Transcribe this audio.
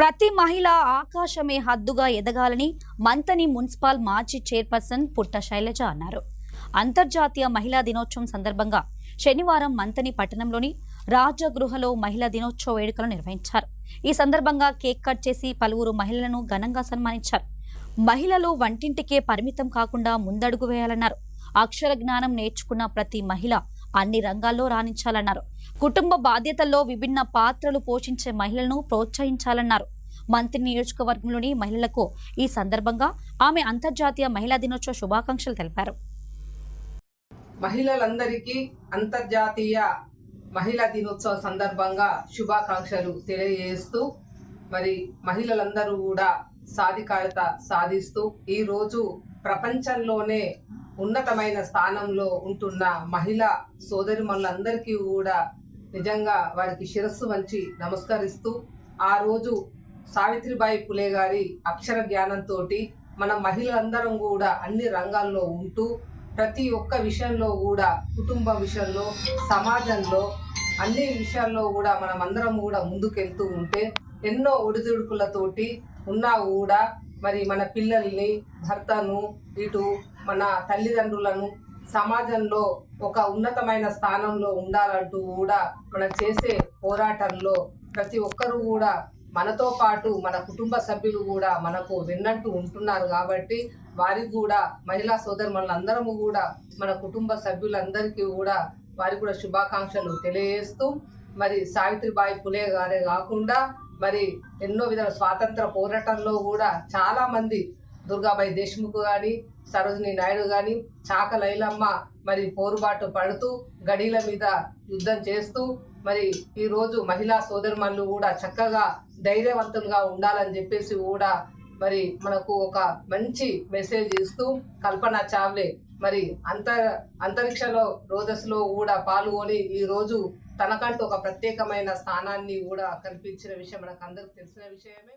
ప్రతి మహిళ ఆకాశమే హద్దుగా ఎదగాలని మంతని మున్సిపల్ మాజీ చైర్పర్సన్ పుట్ట శైలజ అన్నారు. అంతర్జాతీయ మహిళా దినోత్సవం సందర్భంగా శనివారం మంతని పట్టణంలోని రాజగృహలో మహిళా దినోత్సవ వేడుకలు నిర్వహించారు. ఈ సందర్భంగా కేక్ కట్ చేసి పలువురు మహిళలను ఘనంగా సన్మానించారు. మహిళలు వంటింటికే పరిమితం కాకుండా ముందడుగు వేయాలన్నారు. అక్షర జ్ఞానం నేర్చుకున్న ప్రతి మహిళ అన్ని రంగాల్లో రాణించాలన్నారు. కుటుంబ బాధ్యతల్లో విభిన్న పాత్రలు పోషించే మహిళలను ప్రోత్సహించాలన్నారు. మంత్రి నియోజకవర్గంలోని మహిళలకు ఈ సందర్భంగా ఆమె అంతర్జాతీయ మహిళా దినోత్సవ శుభాకాంక్షలు తెలిపారు. మహిళలందరికీ అంతర్జాతీయ మహిళా దినోత్సవ సందర్భంగా శుభాకాంక్షలు తెలియజేస్తూ మరి మహిళలందరూ కూడా సాధికారత సాధిస్తూ ఈరోజు ప్రపంచంలోనే ఉన్నతమైన స్థానంలో ఉంటున్న మహిళా సోదరిమణులందరికీ కూడా నిజంగా వారికి శిరస్సు వంచి నమస్కరిస్తూ ఆ రోజు సావిత్రిబాయి పులే గారి అక్షర జ్ఞానంతో మన మహిళలందరం కూడా అన్ని రంగాల్లో ఉంటూ ప్రతి ఒక్క విషయంలో కూడా కుటుంబ విషయంలో సమాజంలో అన్ని విషయాల్లో కూడా మనం అందరం కూడా ముందుకెళ్తూ ఉంటే ఎన్నో ఒడిదుడుకులతోటి ఉన్నా కూడా మరి మన పిల్లల్ని భర్తను ఇటు మన తల్లిదండ్రులను సమాజంలో ఒక ఉన్నతమైన స్థానంలో ఉండాలంటూ కూడా మనం చేసే పోరాటంలో ప్రతి ఒక్కరూ కూడా మనతో పాటు మన కుటుంబ సభ్యులు కూడా మనకు విన్నట్టు ఉంటున్నారు కాబట్టి వారికి కూడా మహిళా సోదరులందరము కూడా మన కుటుంబ సభ్యులందరికీ కూడా వారికి కూడా శుభాకాంక్షలు తెలియజేస్తూ మరి సావిత్రిబాయి పులే గారే కాకుండా మరి ఎన్నో విధాల స్వాతంత్ర పోరాటంలో కూడా చాలామంది దుర్గాబాయి దేశ్ముఖ్ కానీ సరోజిని నాయుడు కానీ చాక లైలమ్మ మరి పోరుబాటు పడుతూ గడీల మీద యుద్ధం చేస్తూ మరి ఈరోజు మహిళా సోదరుమణులు కూడా చక్కగా ధైర్యవంతులుగా ఉండాలని చెప్పేసి కూడా మరి మనకు ఒక మంచి మెసేజ్ ఇస్తూ కల్పన చావ్లే మరి అంతర్ అంతరిక్షలో రోదస్లో కూడా పాల్గొని ఈ రోజు తనకంటూ ఒక ప్రత్యేకమైన స్థానాన్ని కూడా కల్పించిన విషయం మనకు అందరికి తెలిసిన విషయమే.